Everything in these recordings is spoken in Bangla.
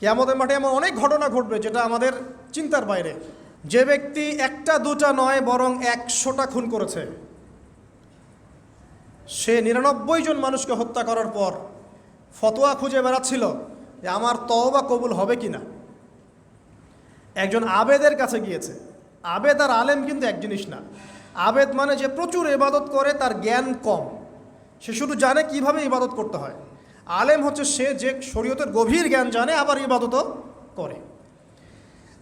কেয়ামতের মাঠে এমন অনেক ঘটনা ঘটবে যেটা আমাদের চিন্তার বাইরে। যে ব্যক্তি একটা, দুটা নয়, বরং একশোটা খুন করেছে। সে নিরানব্বই জন মানুষকে হত্যা করার পর ফতোয়া খুঁজে বেড়াচ্ছিল যে আমার তওবা কবুল হবে কি না একজন আবেদের কাছে গিয়েছে। আবেদ আর আলেম কিন্তু এক জিনিস না। আবেদ মানে যে প্রচুর ইবাদত করে, তার জ্ঞান কম। সে শুধু জানে কীভাবে ইবাদত করতে হয়। আলেম হচ্ছে সে যে শরীয়তের গভীর জ্ঞান জানে, আবার ইবাদত করে।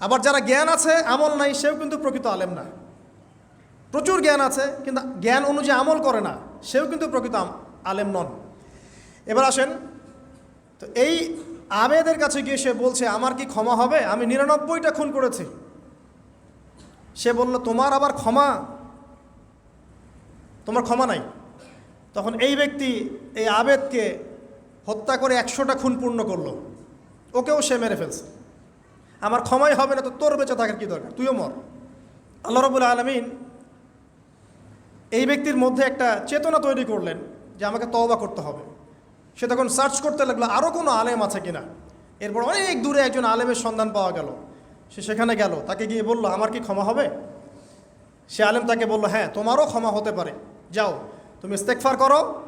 আবার যারা জ্ঞান আছে, আমল নাই, সেও কিন্তু প্রকৃত আলেম না। প্রচুর জ্ঞান আছে, কিন্তু জ্ঞান অনুযায়ী আমল করে না, সেও কিন্তু প্রকৃত আলেম নন। এবার আসেন, তো এই আবেদের কাছে গিয়ে সে বলছে, আমার কি ক্ষমা হবে? আমি নিরানব্বইটা খুন করেছি। সে বলল, তোমার আবার ক্ষমা? তোমার ক্ষমা নাই। তখন এই ব্যক্তি, এই আবেদকে হত্যা করে একশোটা খুন পূর্ণ করল। ওকেও সে মেরে ফেলছে। আমার ক্ষমাই হবে না তো তোর বেঁচে থাকার কি দরকার? তুইও মর। আল্লাহ রবুল আলমিন এই ব্যক্তির মধ্যে একটা চেতনা তৈরি করলেন যে আমাকে তওবা করতে হবে। সে তখন সার্চ করতে লাগল আরও কোনো আলেম আছে কিনা? এরপর অনেক দূরে একজন আলেমের সন্ধান পাওয়া গেল। সে সেখানে গেল, তাকে গিয়ে বলল, আমার কি ক্ষমা হবে? সে আলেম তাকে বলল হ্যাঁ তোমারও ক্ষমা হতে পারে। যাও, তুমি ইস্তেকফার করো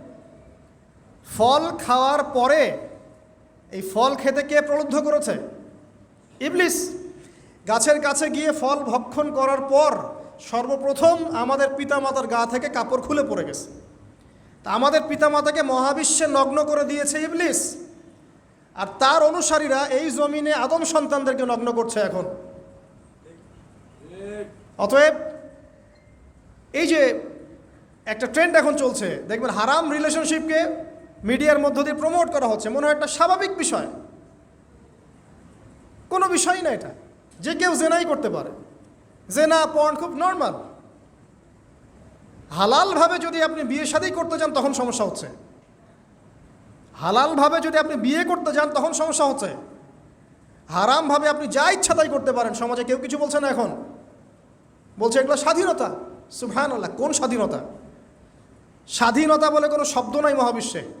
ফল খাওয়ার পরে এই ফল খেতে কে প্রলুব্ধ করেছে? ইবলিস। গাছের কাছে গিয়ে ফল ভক্ষণ করার পর সর্বপ্রথম আমাদের পিতামাতার গা থেকে কাপড় খুলে পড়ে গেছে। তা আমাদের পিতামাতাকে মহাবিশ্বে নগ্ন করে দিয়েছে ইবলিস। আর তার অনুসারীরা এই জমিনে আদম সন্তানদেরকে নগ্ন করছে এখন। অতএব এই যে একটা ট্রেন্ড এখন চলছে, দেখবেন হারাম রিলেশনশিপকে মিডিয়ার মধ্য দিয়ে প্রমোট করা হচ্ছে, মনে হয় একটা স্বাভাবিক বিষয়। কোনো বিষয়ই না এটা, যে কেউ জেনাই করতে পারে। জেনা পর্ন খুব নর্মাল হালালভাবে যদি আপনি বিয়ে শাদী করতে যান, তখন সমস্যা হচ্ছে। হালালভাবে যদি আপনি বিয়ে করতে যান, তখন সমস্যা হচ্ছে। হারামভাবে আপনি যা ইচ্ছা তাই করতে পারেন, সমাজে কেউ কিছু বলছে না এখন। বলছে এগুলো স্বাধীনতা। সুভান আল্লাহ কোন স্বাধীনতা? স্বাধীনতা বলে কোনো শব্দ নাই মহাবিশ্বে।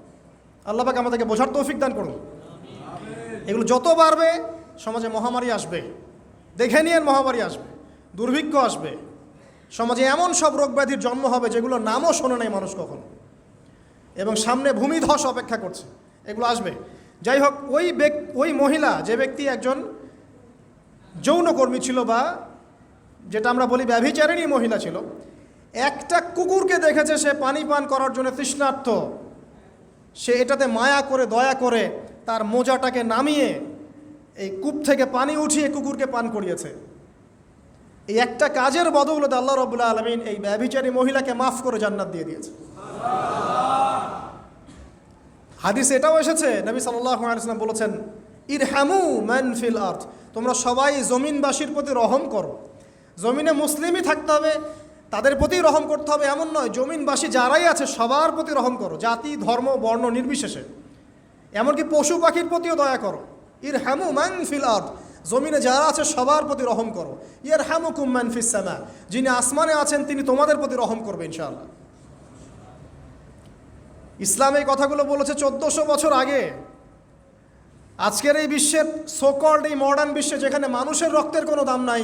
আল্লাহ পাক আমাদেরকে বোঝার তৌফিক দান করুন। এগুলো যত বাড়বে, সমাজে মহামারী আসবে। দেখে নিয়ে মহামারী আসবে, দুর্ভিক্ষ আসবে। সমাজে এমন সব রোগ ব্যাধির জন্ম হবে যেগুলো নামও শোনে নাই মানুষ কখনো। এবং সামনে ভূমিধস অপেক্ষা করছে। এগুলো আসবে। যাই হোক, ওই ওই মহিলা, যে ব্যক্তি একজন যৌনকর্মী ছিল বা যেটা আমরা বলি ব্যভিচারিণী মহিলা ছিল, একটা কুকুরকে দেখেছে সে পানি পান করার জন্য তৃষ্ণার্থ সে এটাতে মায়া করে, দয়া করে তার মোজাটাকে নামিয়ে এই কূপ থেকে পানি উঠিয়ে কুকুরকে পান করিয়েছে। এই একটা কাজের বদৌলতে আল্লাহ রবুল্লা আলমিন এই ব্যভিচারী মহিলাকে মাফ করে জান্নাত দিয়ে দিয়েছে। হাদিস এটাও এসেছে, নবী সাল্লাম বলেছেন, ইরহামু ম্যান ফিল আর্থ তোমরা সবাই জমিনবাসীর প্রতি রহম করো। জমিনে মুসলিমই থাকতে হবে তাদের প্রতি রহম করতে হবে এমন নয়, জমিনবাসী যারাই আছে সবার প্রতি রহম করো, জাতি, ধর্ম, বর্ণ নির্বিশেষে। এমনকি পশু পাখির প্রতিও দয়া করো। ইর হ্যামু ম্যান ফিল আর্থ জমিনে যারা আছে সবার প্রতি রহম করো। ইয়ার হ্যামু কুম ম্যান ফিস সামা, যিনি আসমানে আছেন তিনি তোমাদের প্রতি রহম করবে ইনশাআল্লাহ। ইসলাম এই কথাগুলো বলেছে চোদ্দোশো বছর আগে। আজকের এই বিশ্বের সোকল্ড এই মডার্ন বিশ্বে যেখানে মানুষের রক্তের কোনো দাম নাই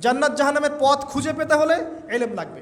জান্নাত জাহান্নামের পথ খুঁজে পেতে হলে এলেম লাগবে।